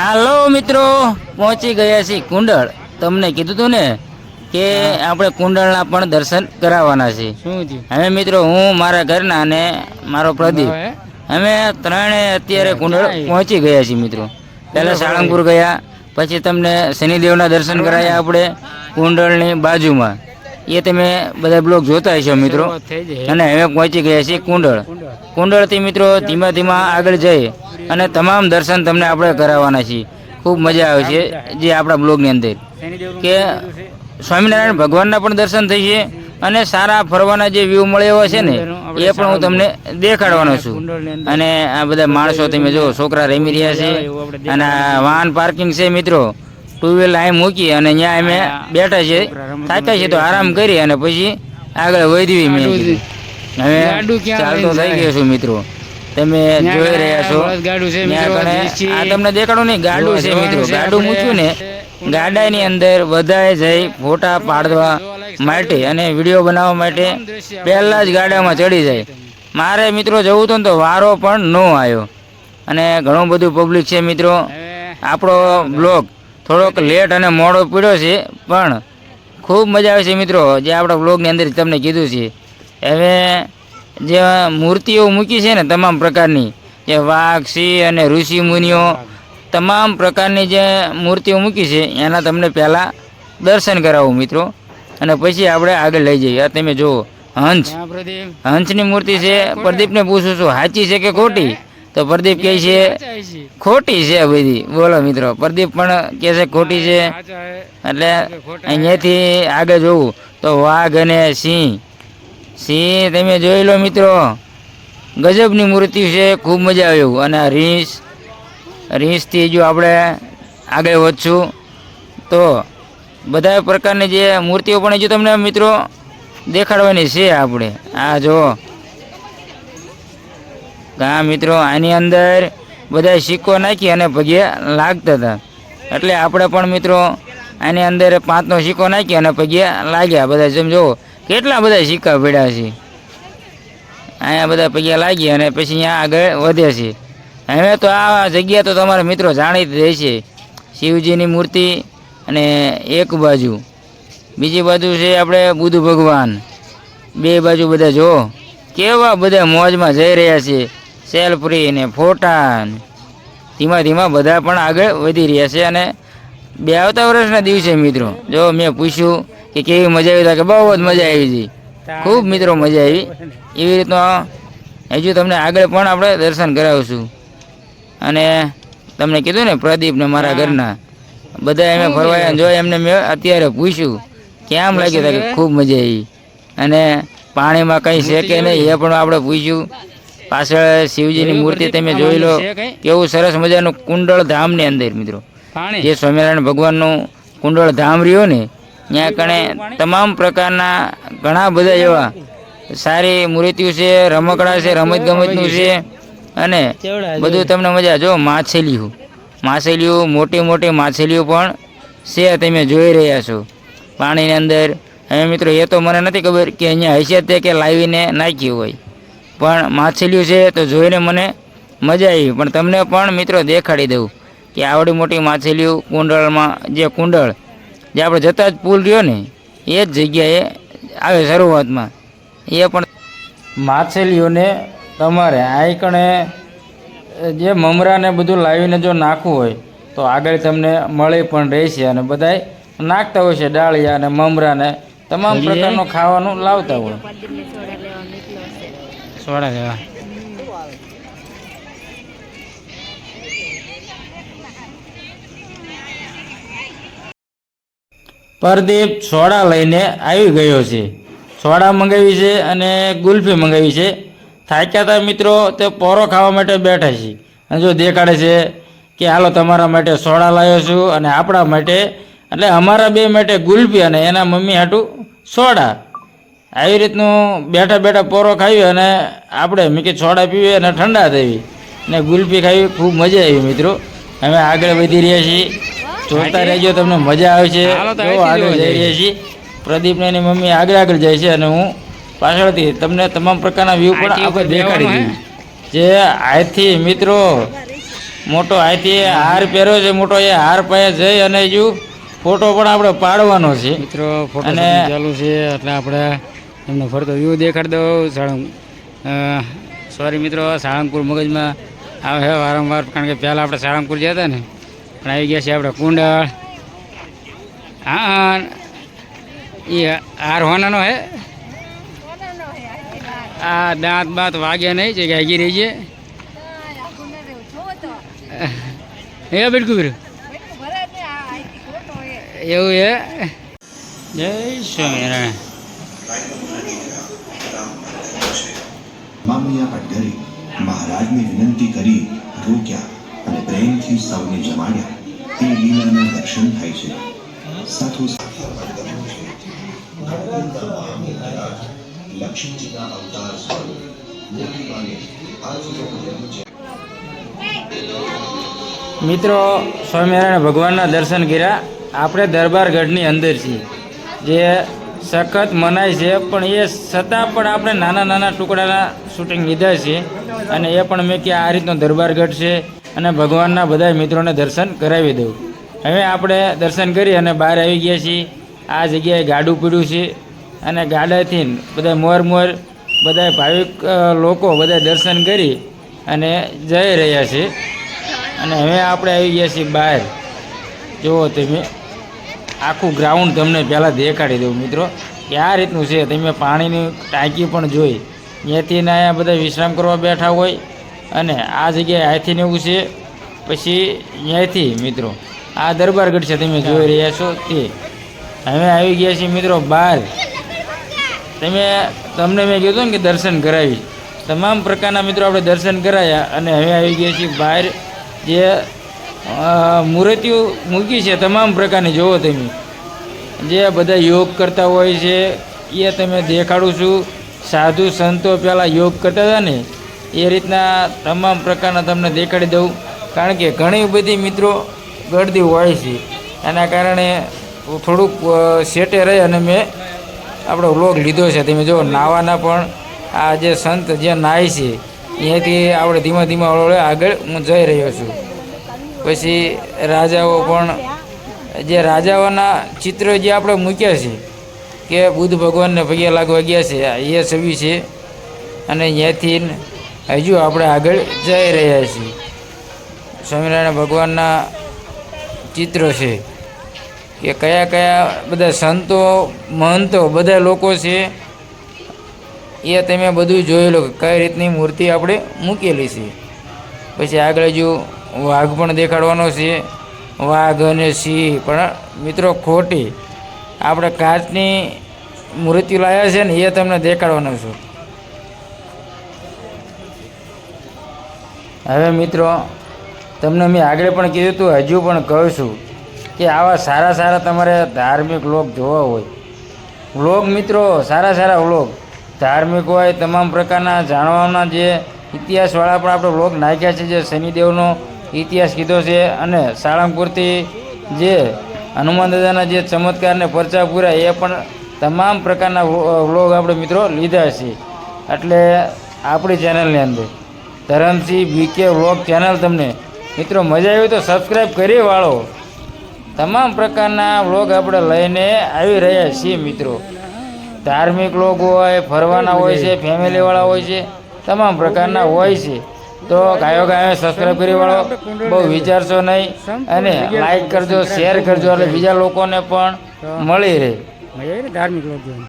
હાલો મિત્રો પહોંચી ગયા છીએ કુંડળ. તમને કીધું તું ને કે આપણે કુંડળના પણ દર્શન કરાવવાના છે હવે મિત્રો હું મારા ઘરના અને મારો પ્રદીપ અમે ત્રણે અત્યારે કુંડળ પહોંચી ગયા છીએ મિત્રો. પહેલા સાળંગપુર ગયા પછી તમને શનિદેવના દર્શન કરાયા આપણે કુંડળની બાજુમાં. એ તમે બધા બ્લોગ જોતા હશો મિત્રો. અને હવે પહોંચી ગયા છીએ કુંડળ. કુંડળથી મિત્રો ધીમા ધીમા આગળ જઈ અને તમામ દર્શન તમને આપણે કરાવવાના છીએ. ખૂબ મજા આવે છે જે આપણા બ્લોગની અંદર. કે સ્વામિનારાયણ ભગવાનના પણ દર્શન થઈ છે અને સારા ફરવાના જે વ્યૂ મળે એવા છે ને એ પણ હું તમને દેખાડવાનો છું. અને આ બધા માણસો તમે જો છોકરા રમી રહ્યા છે. અને વાહન પાર્કિંગ છે મિત્રો. ટુ વ્હીલ અહીં મૂકી અને ત્યાં અમે બેઠા છે. થાક્યા છે તો આરામ કરી અને પછી આગળ વધવી મેં. હવે ચાલતો થઈ ગયો છું મિત્રો. તમે જોઈ રહ્યા છો. આ તમને દેખાડું નહીં ગાડું છે મિત્રો. ગાડું મૂક્યું ને ગાડાની અંદર બધાએ જઈ ફોટા પાડવા માટે અને વીડિયો બનાવવા માટે પહેલા જ ગાડામાં ચડી જાય. મારે મિત્રો જવું હતું ને તો વારો પણ ન આવ્યો. અને ઘણું બધું પબ્લિક છે મિત્રો. આપણો બ્લોગ થોડોક લેટ અને મોડો પીડ્યો છે પણ ખૂબ મજા આવે છે મિત્રો જે આપણા બ્લોગની અંદર તમને કીધું છે. હવે જે મૂર્તિઓ મૂકી છે ને તમામ પ્રકારની જે વાઘ સિંહ અને ઋષિ મુનિઓ તમામ પ્રકારની જે મૂર્તિઓ મૂકી છે એના તમને પહેલાં દર્શન કરાવું મિત્રો. અને પછી આપણે આગળ લઈ જઈએ. તમે જુઓ હંસ. હંસની મૂર્તિ છે. પ્રદીપને પૂછું છું સાચી છે કે ખોટી? તો પ્રદીપ કહે છે ખોટી છે બધી. બોલો મિત્રો પ્રદીપ પણ કહે છે ખોટી છે. એટલે અહીંયાથી આગળ જોવું. તો વાઘ અને સિંહ. સિંહ તમે જોઈ લો મિત્રો ગજબની મૂર્તિ છે ખૂબ મજા આવે એવું. અને આ રીંસથી જો આપણે આગળ વધશું તો બધા પ્રકારની જે મૂર્તિઓ પણ હજુ તમને મિત્રો દેખાડવાની છે આપણે. આ જો હા મિત્રો, આની અંદર બધા સિક્કો નાખી અને પગે લાગતા હતા. એટલે આપણે પણ મિત્રો આની અંદર પાંચનો સિક્કો નાખી અને પગે લાગ્યા બધા. સમજો કેટલા બધા સિક્કા પડ્યા છે. અહીંયા બધા પગે લાગી અને પછી અહીંયા આગળ વધે છે. હવે તો આ જગ્યા તો તમારા મિત્રો જાણીતી રહેશે શિવજીની મૂર્તિ અને એક બાજુ. બીજી બાજુ છે આપણે બુદ્ધ ભગવાન. બે બાજુ બધા જો કેવા બધા મોજમાં જઈ રહ્યા છે. સેલ્ફી ને ફોટા ધીમા ધીમા બધા પણ આગળ વધી રહ્યા છે અને બે આવતા વર્ષના દિવસે મિત્રો જો મેં પૂછ્યું કે કેવી મજા આવી તો કે બહુ જ મજા આવી હતી. ખૂબ મિત્રો મજા આવી. એવી રીતનો હજુ તમને આગળ પણ આપણે દર્શન કરાવશું. અને તમને કીધું ને પ્રદીપ ને મારા ઘરના બધા એમ ફરવાયા જો એમને મેં અત્યારે પૂછ્યું કેમ લાગ્યું કે ખૂબ મજા આવી. અને પાણીમાં કંઈ છે કે નહીં એ પણ આપણે પૂછ્યું. પાછળ શિવજીની મૂર્તિ તમે જોઈ લો. કેવું સરસ મજાનું કુંડળ ધામની અંદર મિત્રો. જે સ્વામિનારાયણ ભગવાનનું કુંડળ ધામ રહ્યો ને ત્યાં કણે તમામ પ્રકારના ઘણા બધા એવા સારી મૂર્તિઓ છે રમકડા છે રમત ગમતનું છે અને બધું તમને મજા જો માછલીઓ માછલીઓ મોટી મોટી માછલીઓ પણ છે તમે જોઈ રહ્યા છો પાણીની અંદર. હવે મિત્રો એ તો મને નથી ખબર કે અહીંયા હશે તે કે લાવીને નાખ્યું હોય. પણ માછલીઓ છે તો જોઈને મને મજા આવી. પણ તમને પણ મિત્રો દેખાડી દઉં કે આવડી મોટી માછલીઓ કુંડળમાં જે કુંડળ જે આપણે જતા જ પુલ રહ્યો ને એ જ જગ્યાએ આવે શરૂઆતમાં. એ પણ માછલીઓને તમારે આઈકણે જે મમરાને બધું લાવીને જો નાખવું હોય તો આગળ તમને મળી પણ રહેશે અને બધાય નાખતા હોય છે ડાળિયા અને મમરાને તમામ પ્રકારનું ખાવાનું લાવતા હોય. સોડા જેવા. પરદીપ સોડા લઈને આવી ગયો છે. સોડા મંગાવી છે અને ગુલ્ફી મંગાવી છે. થાક્યા હતા મિત્રો, તે પોરો ખાવા માટે બેઠા છે. અને જો દેખાડે છે કે હાલો તમારા માટે સોડા લાવ્યો છું અને આપણા માટે, એટલે અમારા બે માટે ગુલ્ફી અને એના મમ્મી હાટું સોડા. આવી રીતનું બેઠા બેઠા પોરો ખાવી અને આપણે મીકે છોડા પીવી અને ઠંડા થવી ને ગુલ્ફી ખાવી ખૂબ મજા આવી મિત્રો. અમે આગળ વધી રહ્યા છીએ. જોતા રહેજો તમને મજા આવે છે આગળ જઈ રહ્યા છીએ. પ્રદીપને એની મમ્મી આગળ આગળ જાય છે અને હું પાછળથી તમને તમામ પ્રકારના વ્યૂ પણ આપણે દેખાડી દઈએ જે આથી મિત્રો મોટો આથી હાર પહેર્યો છે મોટો એ હાર પાસે જઈ અને હજુ ફોટો પણ આપણે પાડવાનો છે. મિત્રો ફોટો અને- ચાલુ છે એટલે આપણે એમનો ફરતો વ્યૂ દેખાડી દઉં. સાળંગ સોરી મિત્રો, સાળંગપુર મગજમાં આવે છે વારંવાર, કારણ કે પહેલાં આપણે સાળંગપુર ગયા હતા ને, પણ આવી ગયા છે આપણે કુંડળ. હા, એ હાર હોનાનો હે? આ દાંત બાત વાગ્યા નહીં છે ગાગી રહી છે. બિલકુલ બિલકુલ એવું હે? જય સ્વામિનારાયણ. મામૈયા અટઘરે મહારાજને વિનંતી કરી રોક્યા અને પ્રેમથી સૌને જમાડ્યા. તે લીલાના દર્શન થાય છે. સાથો લક્ષ્મીજીના અવતાર સ્વરૂપ મિત્રો, સ્વામિનારાયણ ભગવાનના દર્શન કર્યા. આપણે દરબારગઢની અંદર છીએ, જે સખત મનાય છે, પણ એ છતાં પણ આપણે નાના નાના ટુકડાના શૂટિંગ લીધા છે. અને એ પણ મેં કે આ રીતનો દરબારગઢ છે અને ભગવાનના બધા મિત્રોને દર્શન કરાવી દઉં. હવે આપણે દર્શન કરી અને બહાર આવી ગયા છીએ. આ જગ્યાએ ગાડું પીડ્યું છે અને ગાડાથી બધા મોર મોર બધા ભાવિક લોકો બધા દર્શન કરી અને જઈ રહ્યા છે. અને હવે આપણે આવી ગયા છીએ બહાર. જુઓ તમે. આખું ગ્રાઉન્ડ તમને પહેલાં દેખાડી દઉં મિત્રો. કે આ રીતનું છે, તમે પાણીની ટાંકી પણ જોઈ. ત્યાંથી ને અહીંયા બધા વિશ્રામ કરવા બેઠા હોય. અને આ જગ્યાએ હાથીને એવું છે, પછી ત્યાંથી મિત્રો, આ દરબારગઢ છે તમે જોઈ રહ્યા છો તે. હવે આવી ગયા છીએ મિત્રો બહાર. તમે, તમને મેં કીધું ને કે દર્શન કરાવી. તમામ પ્રકારના મિત્રો આપણે દર્શન કરાયા અને હવે આવી ગયા છીએ બહાર. જે મૂર્તિઓ મૂકી છે, તમામ પ્રકારની, જુઓ તમે. જે બધા યોગ કરતા હોય છે, એ તમે દેખાડું છું. સાધુ સંતો પહેલાં યોગ કરતા હતા ને, એ રીતના તમામ પ્રકારના તમને દેખાડી દઉં. કારણ કે ઘણી બધી મિત્રો ગળદી હોય છે. એના કારણે થોડુંક સેટે રહી અને મેં આપણો વ્લોગ લીધો છે. તમે જો નાવાના પણ આ જે સંત જે નાય છે અહીંયાથી આપણે ધીમા ધીમા આગળ હું જઈ રહ્યો છું. પછી રાજાઓ પણ, જે રાજાઓના ચિત્ર જે આપણે મૂક્યા છે, કે બુદ્ધ ભગવાનને પગે લાગવા ગયા છે એ છબી છે. અને અહીંયાથી હજુ આપણે આગળ જઈ રહ્યા છીએ. સ્વામિનારાયણ ભગવાનના ચિત્રો છે, કે કયા કયા બધા સંતો, મહંતો, બધા લોકો છે, એ તમે બધું જોયેલું કઈ રીતની મૂર્તિ આપણે મૂકેલી છે. પછી આગળ હજુ વાઘ પણ દેખાડવાનો છે. વાઘ અને સિંહ, પણ મિત્રો ખોટી. આપણે કાચની મૂર્તિ લાવ્યા છે ને, એ તમને દેખાડવાનો છું. હવે મિત્રો, તમને મેં આગળ પણ કીધું હતું, હજુ પણ કહું છું કે આવા સારા સારા તમારે ધાર્મિક લોક જોવા હોય. વ્લોગ મિત્રો, સારા સારા વ્લોગ. ધાર્મિક હોય, તમામ પ્રકારના જાણવાના જે ઇતિહાસવાળા પણ આપણે વ્લોગ નાખ્યા છે, જે શનિદેવનો ઇતિહાસ કીધો છે અને સાળંગપુરથી જે હનુમાન દાદાના જે ચમત્કારને પરચા પૂરા એ પણ તમામ પ્રકારના વ્લોગ આપણે મિત્રો લીધા છે. એટલે આપણી ચેનલની અંદર ધરમસિંહ બીકે વ્લોગ ચેનલ તમને મિત્રો મજા આવી તો સબસ્ક્રાઈબ કરી વાળો. તમામ પ્રકારના વ્લોગ આપણે લઈને આવી રહ્યા છીએ મિત્રો. ધાર્મિક લોકો હોય ફરવાના હોય છે ફેમિલીવાળા હોય છે તમામ પ્રકારના હોય છે. તો ગાયો ગાયો સબસ્ક્રાઈબ કરી વાળો બહુ વિચારશો નહીં અને લાઈક કરજો શેર કરજો. એટલે બીજા લોકોને પણ મળી રહે. ધાર્મિક